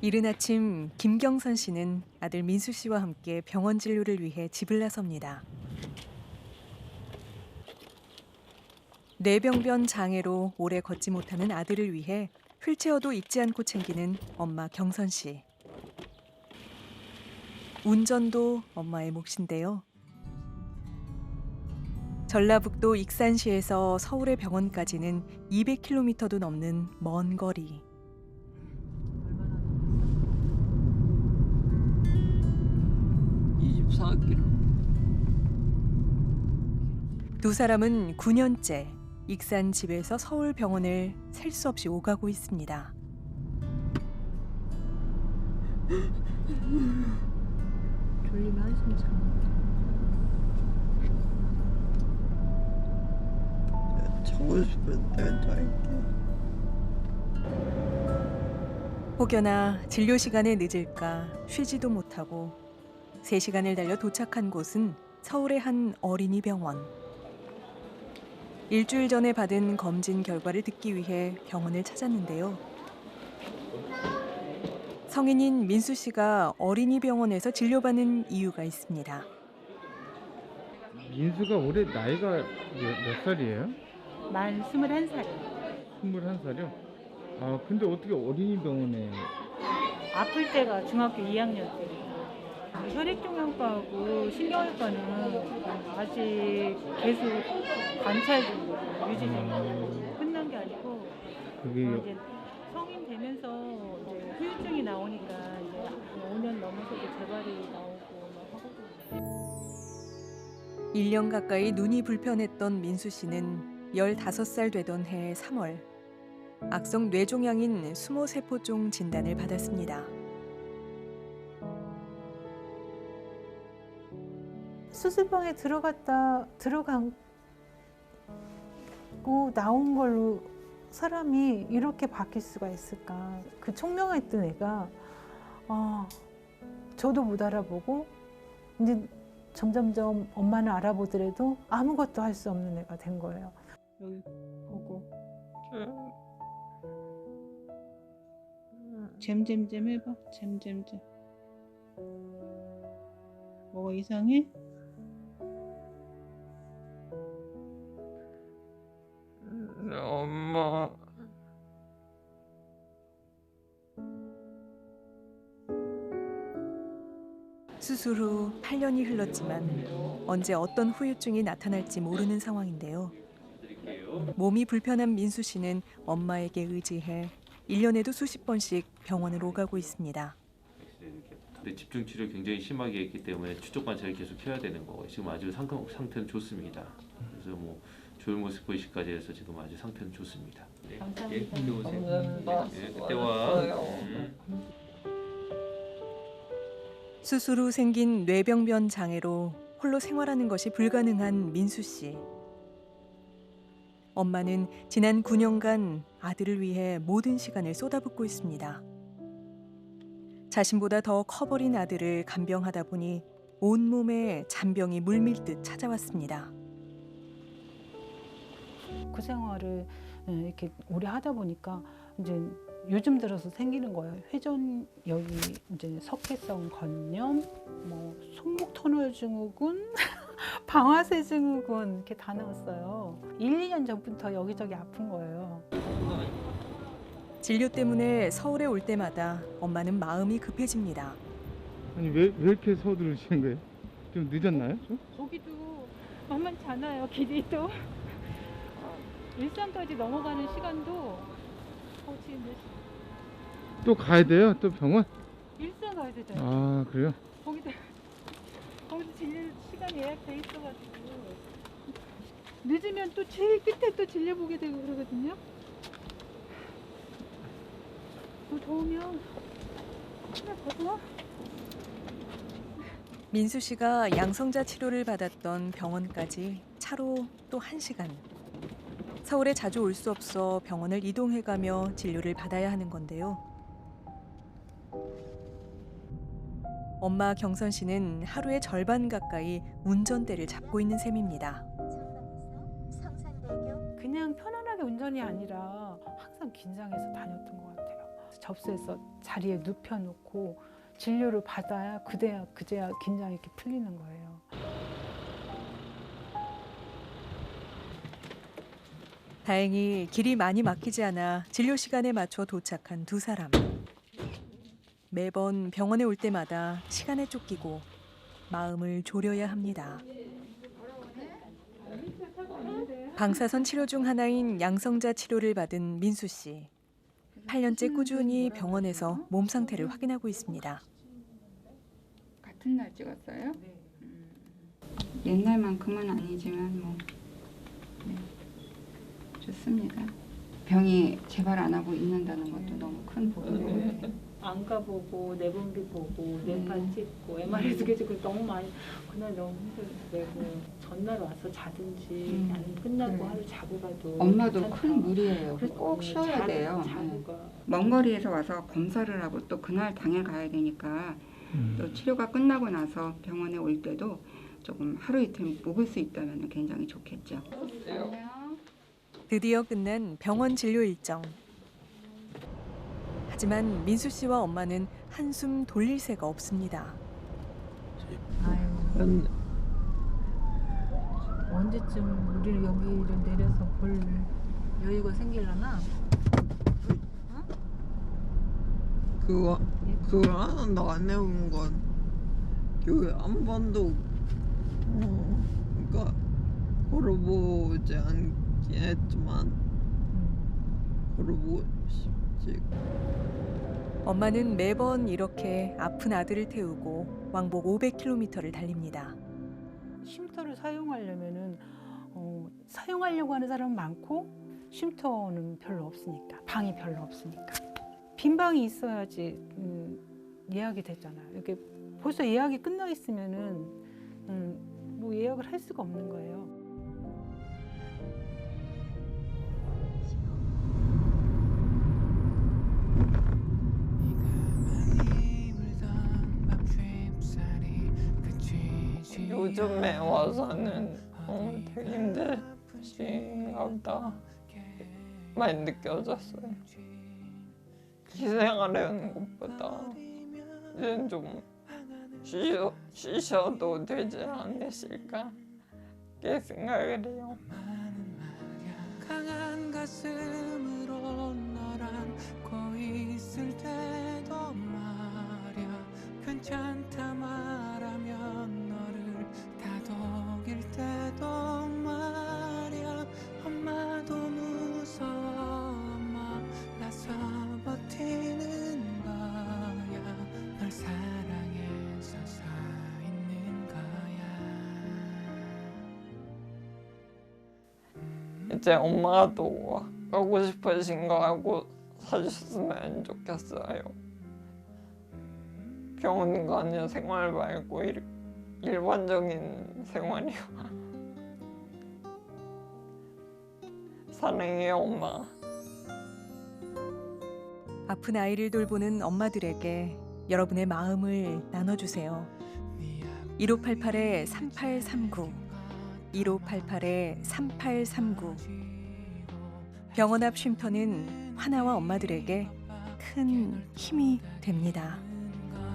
이른 아침 김경선 씨는 아들 민수 씨와 함께 병원 진료를 위해 집을 나섭니다. 뇌병변 장애로 오래 걷지 못하는 아들을 위해 휠체어도 잊지 않고 챙기는 엄마 경선 씨. 운전도 엄마의 몫인데요. 전라북도 익산시에서 서울의 병원까지는 200km도 넘는 먼 거리. 이 24kg. 두 사람은 9년째 익산 집에서 서울 병원을 셀 수 없이 오가고 있습니다. 졸리면 한숨 참. 자고 싶을 때도 할게. 혹여나 진료 시간에 늦을까 쉬지도 못하고 3시간을 달려 도착한 곳은 서울의 한 어린이 병원. 일주일 전에 받은 검진 결과를 듣기 위해 병원을 찾았는데요. 성인인 민수 씨가 어린이 병원에서 진료받는 이유가 있습니다. 민수가 올해 나이가 몇, 몇 살이에요? 만 21살. 21살이요? 아 근데 어떻게 어린이 병원에 아플 때가 중학교 2학년 때. 혈액종양과하고 신경외과는 아직 계속 관찰 중, 유지 중. 음, 끝난 게 아니고 그게 어, 이제 성인 되면서 이제 후유증이 나오니까 이제 5년 넘어서도 재발이 나오고 막 하거든요. 1년 가까이 눈이 불편했던 민수 씨는 15살 되던 해 3월 악성 뇌종양인 수모세포종 진단을 받았습니다. 수술방에 들어갔다 들어가고 나온 걸로 사람이 이렇게 바뀔 수가 있을까? 그 총명했던 애가 아 저도 못 알아보고 이제 점점점 엄마는 알아보더라도 아무것도 할 수 없는 애가 된 거예요. 여기 보고 잼잼잼 해봐 잼잼잼 뭐가 이상해? 수술 후 8년이 흘렀지만 언제 어떤 후유증이 나타날지 모르는 상황인데요. 몸이 불편한 민수 씨는 엄마에게 의지해 1년에도 수십 번씩 병원을 오가고 있습니다. 근데 집중 치료 굉장히 심하게 했기 때문에 추적 관찰을 계속 해야 되는 거고 지금 아주 상, 상태는 좋습니다. 그래서 뭐 좋은 모습 보이시까지 해서 지금 아주 상태는 좋습니다. 네. 예, 그때 오세요. 네, 그때 와. 음. 수술 후 생긴 뇌병변 장애로 홀로 생활하는 것이 불가능한 민수 씨. 엄마는 지난 9년간 아들을 위해 모든 시간을 쏟아붓고 있습니다. 자신보다 더 커버린 아들을 간병하다 보니 온몸에 잔병이 물밀듯 찾아왔습니다. 그 생활을 예, 이렇게 오래 하다 보니까 이제 요즘 들어서 생기는 거예요. 회전력이 이제 석회성 건염, 뭐 손목 터널 증후군, 방아쇠 증후군 이렇게 다 나왔어요. 1, 2년 전부터 여기저기 아픈 거예요. 진료 때문에 서울에 올 때마다 엄마는 마음이 급해집니다. 아니 왜, 왜 이렇게 서두르시는 거예요? 좀 늦었나요? 좀? 거기도 만만치 않아요 길이도 어, 일산까지 넘어가는 시간도 어, 지금 몇 시? 또 가야 돼요? 또 병원? 일산 가야 되잖아요 아 그래요? 거기도 거기서 진료 시간 예약돼 있어가지고 늦으면 또 제일 끝에 또 진료 보게 되고 그러거든요. 또 더우면 하나 벗어. 민수 씨가 양성자 치료를 받았던 병원까지 차로 또 1시간. 서울에 자주 올 수 없어 병원을 이동해가며 진료를 받아야 하는 건데요. 엄마 경선 씨는 하루의 절반 가까이 운전대를 잡고 있는 셈입니다. 그냥 편안하게 운전이 아니라 항상 긴장해서 다녔던 것 같아요. 접수해서 자리에 눕혀놓고 진료를 받아야 그대야 그제야 긴장이 이렇게 풀리는 거예요. 다행히 길이 많이 막히지 않아 진료 시간에 맞춰 도착한 두 사람. 매번 병원에 올 때마다 시간에 쫓기고 마음을 졸여야 합니다. 방사선 치료 중 하나인 양성자 치료를 받은 민수 씨. 8년째 꾸준히 병원에서 몸 상태를 확인하고 있습니다. 같은 날 찍었어요? 음. 옛날만큼은 아니지만 뭐 네. 좋습니다. 병이 재발 안 하고 있는다는 것도 너무 큰 복인 것 같아요. 안 가보고 내분비 보고 네. 뇌파 찍고 MRI 두개 찍고 너무 많이 그날 너무 힘들었어요. 그 전날 와서 자든지 음. 아니면 끝나고 그래. 하루 자고 가도 엄마도 괜찮다. 큰 무리예요. 꼭 쉬어야 자고- 돼요. 네. 자고가 먼 거리에서 와서 검사를 하고 또 그날 당일 가야 되니까 또 치료가 끝나고 나서 병원에 올 때도 조금 하루 이틀 묵을 수 있다면 굉장히 좋겠죠. 드디어 끝난 병원 진료 일정. 하지만 민수 씨와 엄마는 한숨 돌릴 새가 없습니다. 아유 근데 언제쯤 우리를 여기를 내려서 볼 여유가 생길라나? 그거 그걸 하나도 안 해본 건 교회 한 번도 어, 그러니까 걸어보지 않긴 했지만 걸어보고 싶지 엄마는 매번 이렇게 아픈 아들을 태우고 왕복 500km를 달립니다. 쉼터를 사용하려면은 어, 사용하려고 하는 사람은 많고 쉼터는 별로 없으니까 방이 별로 없으니까 빈 방이 있어야지 음, 예약이 됐잖아요. 이렇게 벌써 예약이 끝나 있으면은 음, 뭐 예약을 할 수가 없는 거예요. 요즘에 와서는 어, 되게 힘들신가 보다. 많이 느껴졌어요. 기생하려는 것보다 이제는 좀 쉬어, 쉬셔도 되지 않으실까? 그렇게 생각을 해요. 강한 가슴 이제 엄마도 가고 싶으신 거 하고 사주셨으면 좋겠어요. 병원 가는 생활 말고 일, 일반적인 생활이요. 사랑해요, 엄마. 아픈 아이를 돌보는 엄마들에게 여러분의 마음을 나눠주세요. 1588-3839 1588-3839 병원 앞 쉼터는 하나와 엄마들에게 큰 힘이 됩니다.